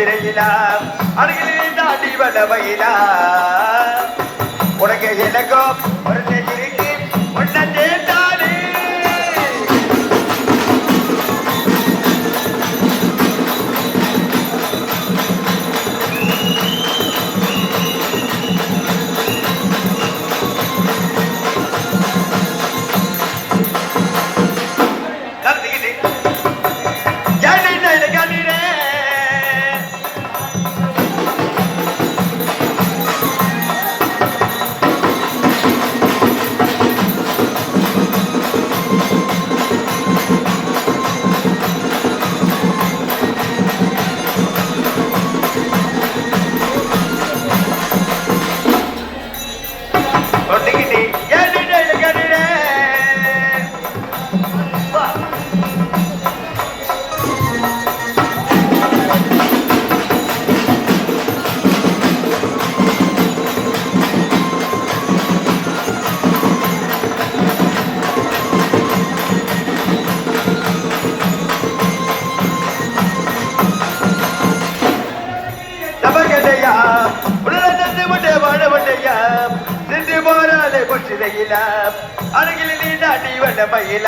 சிறையிலா அருகிலே தாண்டி வந்த வயலா உனக்கு எனக்கும் ஒரு நெஞ்சில் சிதையில அருகில் நீண்ட அடிவட மயில.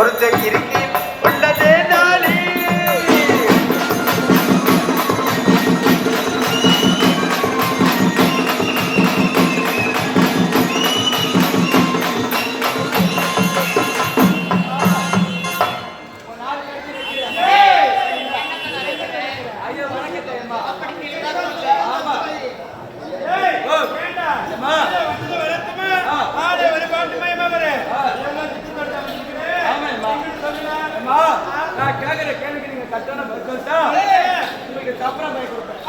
ஒருத்தர் இருக்கி உள்ளதே நாளே. அப்படி நான் கேட்கிற கேள்விக்கு நீங்க கட்டான பதில் உங்களுக்கு தப்புறம் போய் கொடுப்பேன்.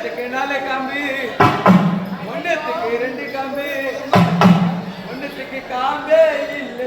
ஒன்னத்துக்கு நாலு காம்பு ஒன்னத்துக்கு ரெண்டு காம்பு ஒன்னத்துக்கு காம்பே இல்லை.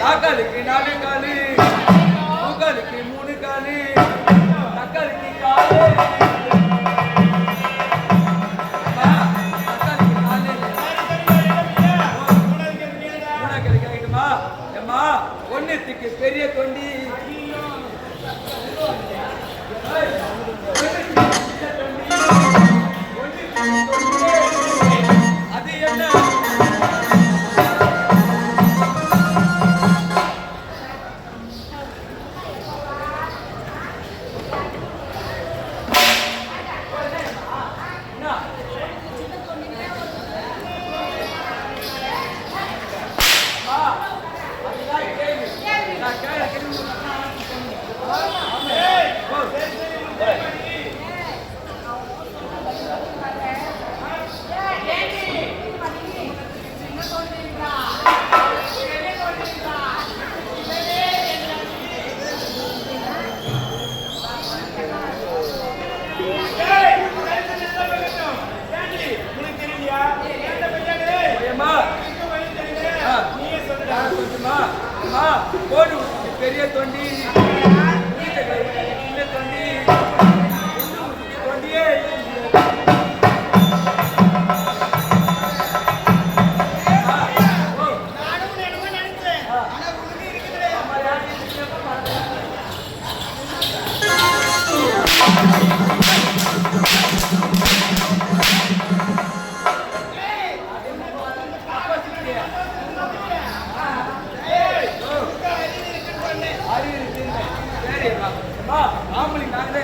நாக்காலுக்கு நாலு காலு மூக்காலுக்கு மூணு காலு நக்காலுக்கு காலு. பெரிய கொண்டி Amém. ஆம்பளை நாங்களே